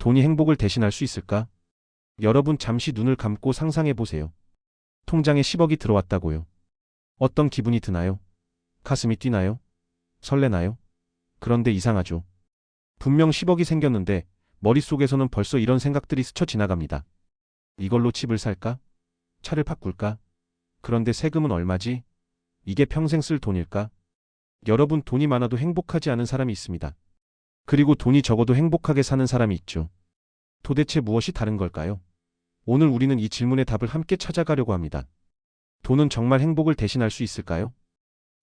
돈이 행복을 대신할 수 있을까? 여러분 잠시 눈을 감고 상상해 보세요. 통장에 10억이 들어왔다고요. 어떤 기분이 드나요? 가슴이 뛰나요? 설레나요? 그런데 이상하죠. 분명 10억이 생겼는데 머릿속에서는 벌써 이런 생각들이 스쳐 지나갑니다. 이걸로 집을 살까? 차를 바꿀까? 그런데 세금은 얼마지? 이게 평생 쓸 돈일까? 여러분 돈이 많아도 행복하지 않은 사람이 있습니다. 그리고 돈이 적어도 행복하게 사는 사람이 있죠. 도대체 무엇이 다른 걸까요? 오늘 우리는 이 질문의 답을 함께 찾아가려고 합니다. 돈은 정말 행복을 대신할 수 있을까요?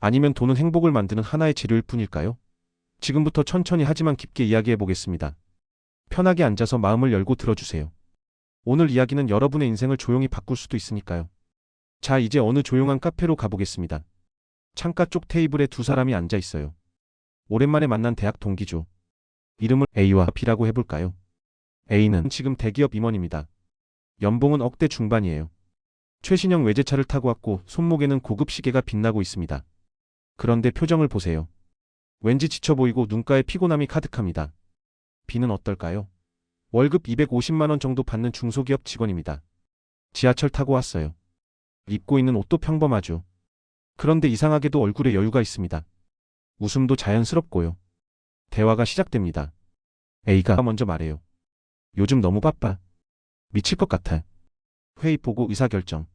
아니면 돈은 행복을 만드는 하나의 재료일 뿐일까요? 지금부터 천천히 하지만 깊게 이야기해 보겠습니다. 편하게 앉아서 마음을 열고 들어주세요. 오늘 이야기는 여러분의 인생을 조용히 바꿀 수도 있으니까요. 자, 이제 어느 조용한 카페로 가보겠습니다. 창가 쪽 테이블에 두 사람이 앉아 있어요. 오랜만에 만난 대학 동기죠. 이름을 A와 B라고 해볼까요? A는 지금 대기업 임원입니다. 연봉은 억대 중반이에요. 최신형 외제차를 타고 왔고 손목에는 고급 시계가 빛나고 있습니다. 그런데 표정을 보세요. 왠지 지쳐 보이고 눈가에 피곤함이 가득합니다. B는 어떨까요? 월급 250만 원 정도 받는 중소기업 직원입니다. 지하철 타고 왔어요. 입고 있는 옷도 평범하죠. 그런데 이상하게도 얼굴에 여유가 있습니다. 웃음도 자연스럽고요. 대화가 시작됩니다. A가 먼저 말해요. 요즘 너무 바빠. 미칠 것 같아. 회의 보고 의사결정.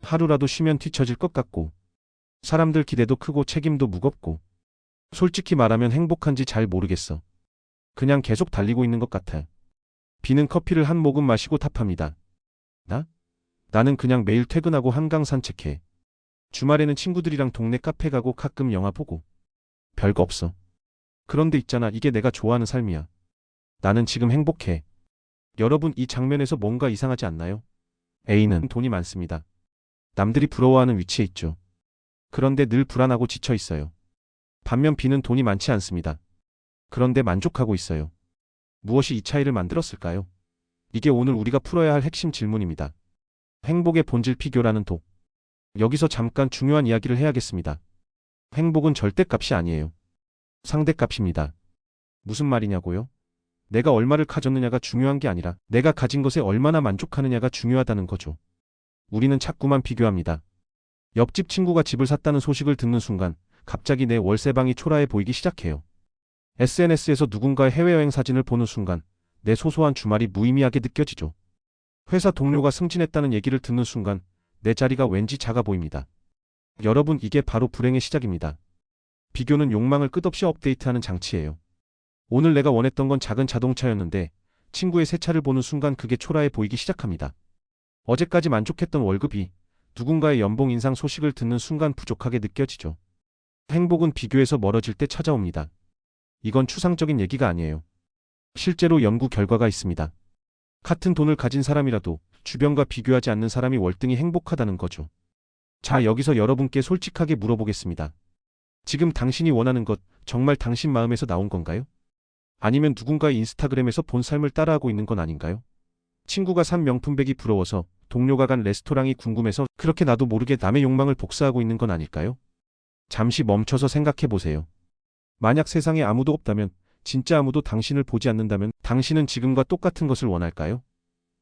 하루라도 쉬면 뒤처질 것 같고. 사람들 기대도 크고 책임도 무겁고. 솔직히 말하면 행복한지 잘 모르겠어. 그냥 계속 달리고 있는 것 같아. 비는 커피를 한 모금 마시고 답합니다. 나? 나는 그냥 매일 퇴근하고 한강 산책해. 주말에는 친구들이랑 동네 카페 가고 가끔 영화 보고. 별거 없어. 그런데 있잖아, 이게 내가 좋아하는 삶이야. 나는 지금 행복해. 여러분, 이 장면에서 뭔가 이상하지 않나요? A는 돈이 많습니다. 남들이 부러워하는 위치에 있죠. 그런데 늘 불안하고 지쳐 있어요. 반면 B는 돈이 많지 않습니다. 그런데 만족하고 있어요. 무엇이 이 차이를 만들었을까요? 이게 오늘 우리가 풀어야 할 핵심 질문입니다. 행복의 본질 피교라는 독. 여기서 잠깐 중요한 이야기를 해야겠습니다. 행복은 절대값이 아니에요. 상대값입니다. 무슨 말이냐고요? 내가 얼마를 가졌느냐가 중요한 게 아니라 내가 가진 것에 얼마나 만족하느냐가 중요하다는 거죠. 우리는 자꾸만 비교합니다. 옆집 친구가 집을 샀다는 소식을 듣는 순간 갑자기 내 월세방이 초라해 보이기 시작해요. SNS에서 누군가의 해외여행 사진을 보는 순간 내 소소한 주말이 무의미하게 느껴지죠. 회사 동료가 승진했다는 얘기를 듣는 순간 내 자리가 왠지 작아 보입니다. 여러분, 이게 바로 불행의 시작입니다. 비교는 욕망을 끝없이 업데이트하는 장치예요. 오늘 내가 원했던 건 작은 자동차였는데 친구의 새 차를 보는 순간 그게 초라해 보이기 시작합니다. 어제까지 만족했던 월급이 누군가의 연봉 인상 소식을 듣는 순간 부족하게 느껴지죠. 행복은 비교에서 멀어질 때 찾아옵니다. 이건 추상적인 얘기가 아니에요. 실제로 연구 결과가 있습니다. 같은 돈을 가진 사람이라도 주변과 비교하지 않는 사람이 월등히 행복하다는 거죠. 자, 여기서 여러분께 솔직하게 물어보겠습니다. 지금 당신이 원하는 것 정말 당신 마음에서 나온 건가요? 아니면 누군가의 인스타그램에서 본 삶을 따라하고 있는 건 아닌가요? 친구가 산 명품백이 부러워서 동료가 간 레스토랑이 궁금해서 그렇게 나도 모르게 남의 욕망을 복사하고 있는 건 아닐까요? 잠시 멈춰서 생각해 보세요. 만약 세상에 아무도 없다면, 진짜 아무도 당신을 보지 않는다면 당신은 지금과 똑같은 것을 원할까요?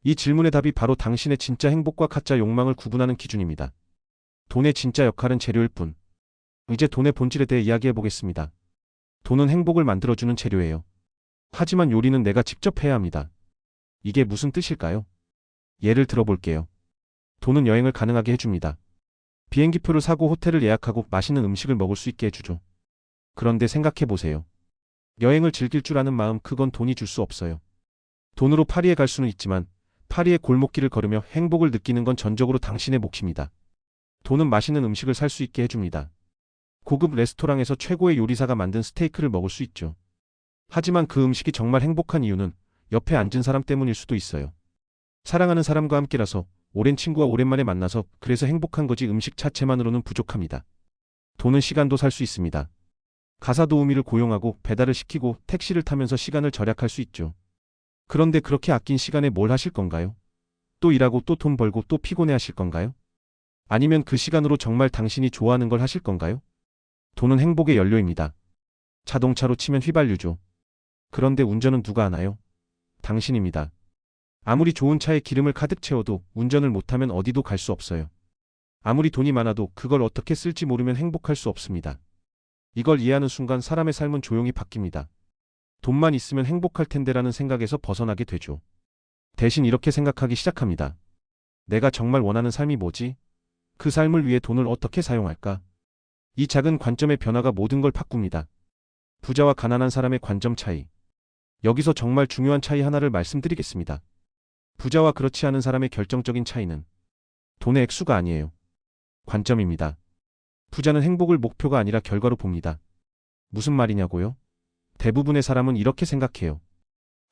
이 질문의 답이 바로 당신의 진짜 행복과 가짜 욕망을 구분하는 기준입니다. 돈의 진짜 역할은 재료일 뿐. 이제 돈의 본질에 대해 이야기해 보겠습니다. 돈은 행복을 만들어주는 재료예요. 하지만 요리는 내가 직접 해야 합니다. 이게 무슨 뜻일까요? 예를 들어볼게요. 돈은 여행을 가능하게 해줍니다. 비행기표를 사고 호텔을 예약하고 맛있는 음식을 먹을 수 있게 해주죠. 그런데 생각해 보세요. 여행을 즐길 줄 아는 마음 그건 돈이 줄 수 없어요. 돈으로 파리에 갈 수는 있지만 파리의 골목길을 걸으며 행복을 느끼는 건 전적으로 당신의 몫입니다. 돈은 맛있는 음식을 살 수 있게 해줍니다. 고급 레스토랑에서 최고의 요리사가 만든 스테이크를 먹을 수 있죠. 하지만 그 음식이 정말 행복한 이유는 옆에 앉은 사람 때문일 수도 있어요. 사랑하는 사람과 함께라서 오랜 친구와 오랜만에 만나서 그래서 행복한 거지 음식 자체만으로는 부족합니다. 돈은 시간도 살 수 있습니다. 가사 도우미를 고용하고 배달을 시키고 택시를 타면서 시간을 절약할 수 있죠. 그런데 그렇게 아낀 시간에 뭘 하실 건가요? 또 일하고 또 돈 벌고 또 피곤해 하실 건가요? 아니면 그 시간으로 정말 당신이 좋아하는 걸 하실 건가요? 돈은 행복의 연료입니다. 자동차로 치면 휘발유죠. 그런데 운전은 누가 하나요? 당신입니다. 아무리 좋은 차에 기름을 가득 채워도 운전을 못하면 어디도 갈 수 없어요. 아무리 돈이 많아도 그걸 어떻게 쓸지 모르면 행복할 수 없습니다. 이걸 이해하는 순간 사람의 삶은 조용히 바뀝니다. 돈만 있으면 행복할 텐데라는 생각에서 벗어나게 되죠. 대신 이렇게 생각하기 시작합니다. 내가 정말 원하는 삶이 뭐지? 그 삶을 위해 돈을 어떻게 사용할까? 이 작은 관점의 변화가 모든 걸 바꿉니다. 부자와 가난한 사람의 관점 차이. 여기서 정말 중요한 차이 하나를 말씀드리겠습니다. 부자와 그렇지 않은 사람의 결정적인 차이는 돈의 액수가 아니에요. 관점입니다. 부자는 행복을 목표가 아니라 결과로 봅니다. 무슨 말이냐고요? 대부분의 사람은 이렇게 생각해요.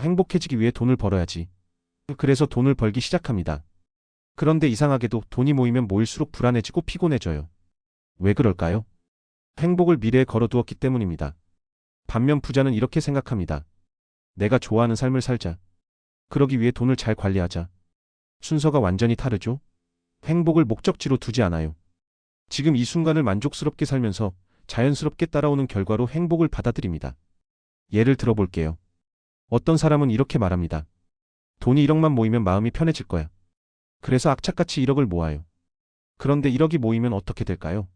행복해지기 위해 돈을 벌어야지. 그래서 돈을 벌기 시작합니다. 그런데 이상하게도 돈이 모이면 모일수록 불안해지고 피곤해져요. 왜 그럴까요? 행복을 미래에 걸어두었기 때문입니다. 반면 부자는 이렇게 생각합니다. 내가 좋아하는 삶을 살자. 그러기 위해 돈을 잘 관리하자. 순서가 완전히 다르죠? 행복을 목적지로 두지 않아요. 지금 이 순간을 만족스럽게 살면서 자연스럽게 따라오는 결과로 행복을 받아들입니다. 예를 들어볼게요. 어떤 사람은 이렇게 말합니다. 돈이 1억만 모이면 마음이 편해질 거야. 그래서 악착같이 1억을 모아요. 그런데 1억이 모이면 어떻게 될까요?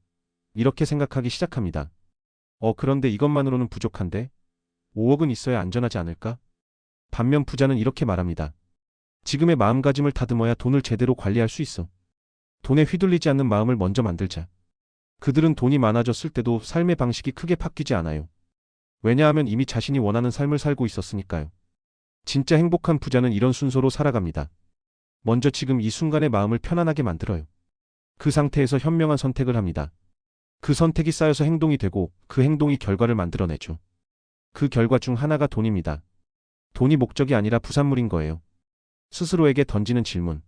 이렇게 생각하기 시작합니다. 어, 그런데 이것만으로는 부족한데? 5억은 있어야 안전하지 않을까? 반면 부자는 이렇게 말합니다. 지금의 마음가짐을 다듬어야 돈을 제대로 관리할 수 있어. 돈에 휘둘리지 않는 마음을 먼저 만들자. 그들은 돈이 많아졌을 때도 삶의 방식이 크게 바뀌지 않아요. 왜냐하면 이미 자신이 원하는 삶을 살고 있었으니까요. 진짜 행복한 부자는 이런 순서로 살아갑니다. 먼저 지금 이 순간의 마음을 편안하게 만들어요. 그 상태에서 현명한 선택을 합니다. 그 선택이 쌓여서 행동이 되고 그 행동이 결과를 만들어내죠. 그 결과 중 하나가 돈입니다. 돈이 목적이 아니라 부산물인 거예요. 스스로에게 던지는 질문.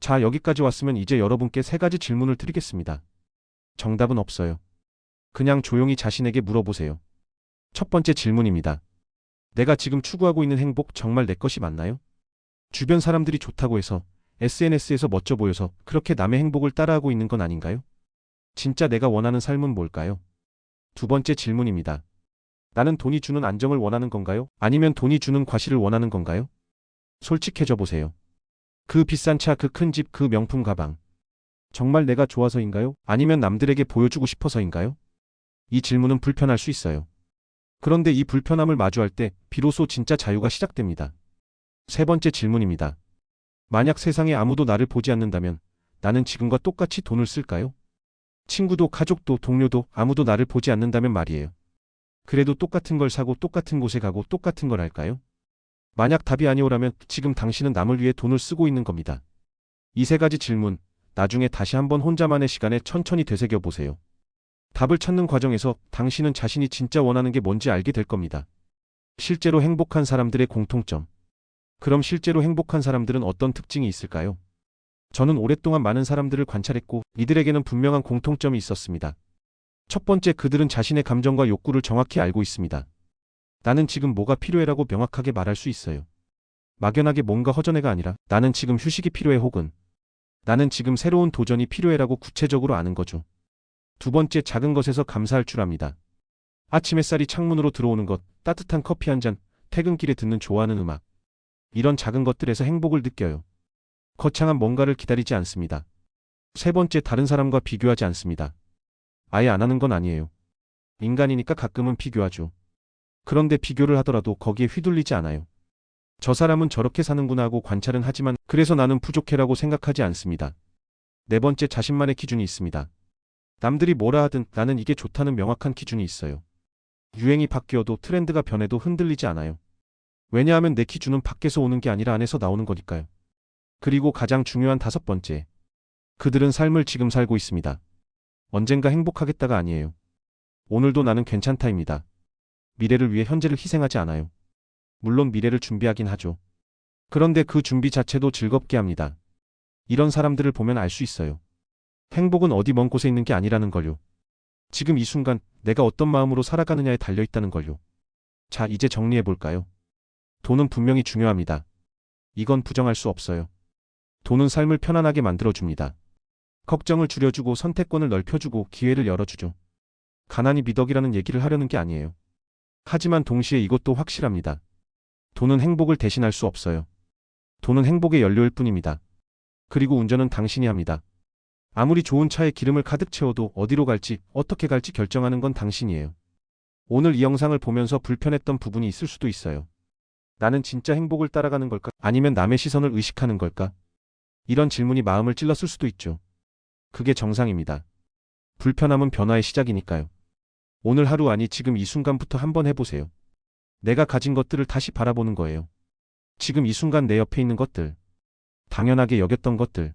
자, 여기까지 왔으면 이제 여러분께 세 가지 질문을 드리겠습니다. 정답은 없어요. 그냥 조용히 자신에게 물어보세요. 첫 번째 질문입니다. 내가 지금 추구하고 있는 행복 정말 내 것이 맞나요? 주변 사람들이 좋다고 해서 SNS에서 멋져 보여서 그렇게 남의 행복을 따라하고 있는 건 아닌가요? 진짜 내가 원하는 삶은 뭘까요? 두 번째 질문입니다. 나는 돈이 주는 안정을 원하는 건가요? 아니면 돈이 주는 과실을 원하는 건가요? 솔직해져 보세요. 그 비싼 차, 그 큰 집, 그 명품 가방. 정말 내가 좋아서인가요? 아니면 남들에게 보여주고 싶어서인가요? 이 질문은 불편할 수 있어요. 그런데 이 불편함을 마주할 때 비로소 진짜 자유가 시작됩니다. 세 번째 질문입니다. 만약 세상에 아무도 나를 보지 않는다면 나는 지금과 똑같이 돈을 쓸까요? 친구도 가족도 동료도 아무도 나를 보지 않는다면 말이에요. 그래도 똑같은 걸 사고 똑같은 곳에 가고 똑같은 걸 할까요? 만약 답이 아니오라면 지금 당신은 남을 위해 돈을 쓰고 있는 겁니다. 이 세 가지 질문, 나중에 다시 한번 혼자만의 시간에 천천히 되새겨 보세요. 답을 찾는 과정에서 당신은 자신이 진짜 원하는 게 뭔지 알게 될 겁니다. 실제로 행복한 사람들의 공통점. 그럼 실제로 행복한 사람들은 어떤 특징이 있을까요? 저는 오랫동안 많은 사람들을 관찰했고 이들에게는 분명한 공통점이 있었습니다. 첫 번째 그들은 자신의 감정과 욕구를 정확히 알고 있습니다. 나는 지금 뭐가 필요해라고 명확하게 말할 수 있어요. 막연하게 뭔가 허전해가 아니라 나는 지금 휴식이 필요해 혹은 나는 지금 새로운 도전이 필요해라고 구체적으로 아는 거죠. 두 번째 작은 것에서 감사할 줄 압니다. 아침 햇살이 창문으로 들어오는 것, 따뜻한 커피 한 잔, 퇴근길에 듣는 좋아하는 음악. 이런 작은 것들에서 행복을 느껴요. 거창한 뭔가를 기다리지 않습니다. 세 번째 다른 사람과 비교하지 않습니다. 아예 안 하는 건 아니에요. 인간이니까 가끔은 비교하죠. 그런데 비교를 하더라도 거기에 휘둘리지 않아요. 저 사람은 저렇게 사는구나 하고 관찰은 하지만 그래서 나는 부족해라고 생각하지 않습니다. 네 번째 자신만의 기준이 있습니다. 남들이 뭐라 하든 나는 이게 좋다는 명확한 기준이 있어요. 유행이 바뀌어도 트렌드가 변해도 흔들리지 않아요. 왜냐하면 내 기준은 밖에서 오는 게 아니라 안에서 나오는 거니까요. 그리고 가장 중요한 다섯 번째. 그들은 삶을 지금 살고 있습니다. 언젠가 행복하겠다가 아니에요. 오늘도 나는 괜찮다입니다. 미래를 위해 현재를 희생하지 않아요. 물론 미래를 준비하긴 하죠. 그런데 그 준비 자체도 즐겁게 합니다. 이런 사람들을 보면 알 수 있어요. 행복은 어디 먼 곳에 있는 게 아니라는 걸요. 지금 이 순간 내가 어떤 마음으로 살아가느냐에 달려 있다는 걸요. 자, 이제 정리해 볼까요? 돈은 분명히 중요합니다. 이건 부정할 수 없어요. 돈은 삶을 편안하게 만들어줍니다. 걱정을 줄여주고 선택권을 넓혀주고 기회를 열어주죠. 가난이 미덕이라는 얘기를 하려는 게 아니에요. 하지만 동시에 이것도 확실합니다. 돈은 행복을 대신할 수 없어요. 돈은 행복의 연료일 뿐입니다. 그리고 운전은 당신이 합니다. 아무리 좋은 차에 기름을 가득 채워도 어디로 갈지, 어떻게 갈지 결정하는 건 당신이에요. 오늘 이 영상을 보면서 불편했던 부분이 있을 수도 있어요. 나는 진짜 행복을 따라가는 걸까? 아니면 남의 시선을 의식하는 걸까? 이런 질문이 마음을 찔렀을 수도 있죠. 그게 정상입니다. 불편함은 변화의 시작이니까요. 오늘 하루 아니 지금 이 순간부터 한번 해보세요. 내가 가진 것들을 다시 바라보는 거예요. 지금 이 순간 내 옆에 있는 것들. 당연하게 여겼던 것들.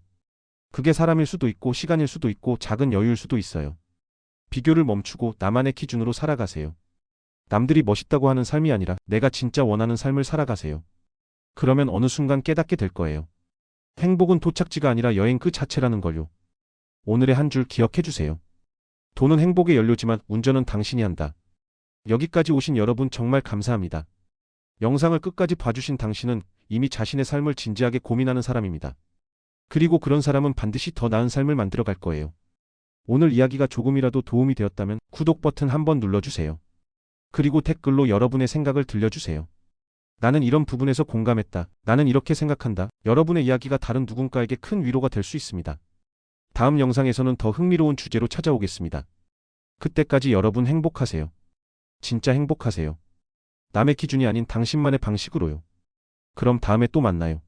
그게 사람일 수도 있고 시간일 수도 있고 작은 여유일 수도 있어요. 비교를 멈추고 나만의 기준으로 살아가세요. 남들이 멋있다고 하는 삶이 아니라 내가 진짜 원하는 삶을 살아가세요. 그러면 어느 순간 깨닫게 될 거예요. 행복은 도착지가 아니라 여행 그 자체라는 걸요. 오늘의 한 줄 기억해 주세요. 돈은 행복의 연료지만 운전은 당신이 한다. 여기까지 오신 여러분 정말 감사합니다. 영상을 끝까지 봐주신 당신은 이미 자신의 삶을 진지하게 고민하는 사람입니다. 그리고 그런 사람은 반드시 더 나은 삶을 만들어 갈 거예요. 오늘 이야기가 조금이라도 도움이 되었다면 구독 버튼 한번 눌러주세요. 그리고 댓글로 여러분의 생각을 들려주세요. 나는 이런 부분에서 공감했다. 나는 이렇게 생각한다. 여러분의 이야기가 다른 누군가에게 큰 위로가 될 수 있습니다. 다음 영상에서는 더 흥미로운 주제로 찾아오겠습니다. 그때까지 여러분 행복하세요. 진짜 행복하세요. 남의 기준이 아닌 당신만의 방식으로요. 그럼 다음에 또 만나요.